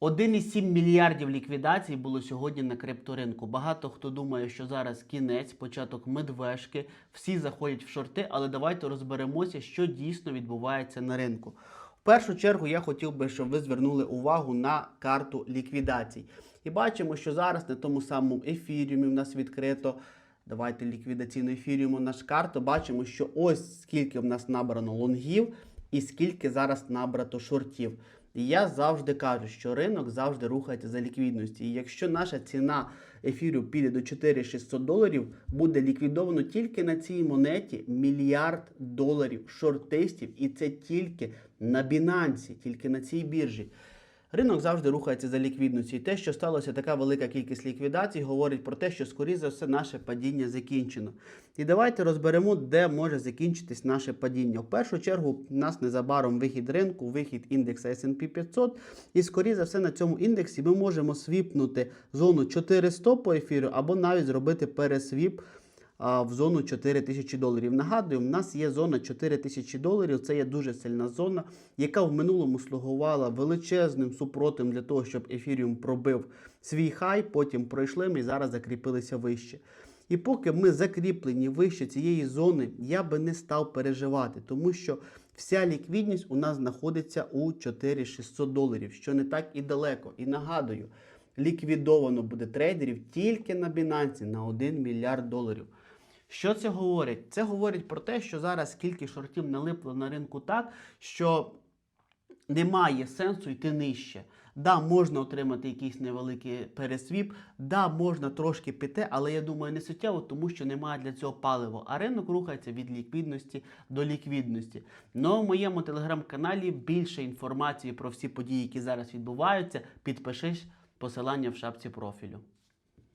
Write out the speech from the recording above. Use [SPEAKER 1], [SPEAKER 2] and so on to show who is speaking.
[SPEAKER 1] 1,7 мільярдів ліквідацій було сьогодні на крипторинку. Багато хто думає, що зараз кінець, початок медвежки, всі заходять в шорти, але давайте розберемося, що дійсно відбувається на ринку. В першу чергу я хотів би, щоб ви звернули увагу на карту ліквідацій. І бачимо, що зараз на тому самому ефіріумі в нас відкрито. Давайте ліквідаційну ефіріуму наш карту. Бачимо, що ось скільки в нас набрано лонгів і скільки зараз набрато шортів. І я завжди кажу, що ринок завжди рухається за ліквідності. І якщо наша ціна ефіру піде до 4600 доларів, буде ліквідовано тільки на цій монеті мільярд доларів шортистів, і це тільки на Binance, тільки на цій біржі. Ринок завжди рухається за ліквідністю. І те, що сталося така велика кількість ліквідацій, говорить про те, що скоріше за все наше падіння закінчено. І давайте розберемо, де може закінчитись наше падіння. В першу чергу, у нас незабаром вихід ринку, вихід індекса S&P 500. І скоріше за все на цьому індексі ми можемо свіпнути зону 400 по ефіру, або навіть зробити пересвіп в зону 4 тисячі доларів. Нагадую, в нас є зона 4 тисячі доларів. Це є дуже сильна зона, яка в минулому слугувала величезним супротивом для того, щоб ефіріум пробив свій хай. Потім пройшли ми і зараз закріпилися вище. І поки ми закріплені вище цієї зони, я би не став переживати, тому що вся ліквідність у нас знаходиться у 4600 доларів, що не так і далеко. І нагадую, ліквідовано буде трейдерів тільки на Binance на 1 мільярд доларів. Що це говорить? Це говорить про те, що зараз кількість шортів налипло на ринку так, що немає сенсу йти нижче. Да, можна отримати якийсь невеликий пересвіп, да, можна трошки піти, але я думаю, не суттєво, тому що немає для цього палива. А ринок рухається від ліквідності до ліквідності. Но в моєму телеграм-каналі більше інформації про всі події, які зараз відбуваються. Підпишись посилання в шапці профілю.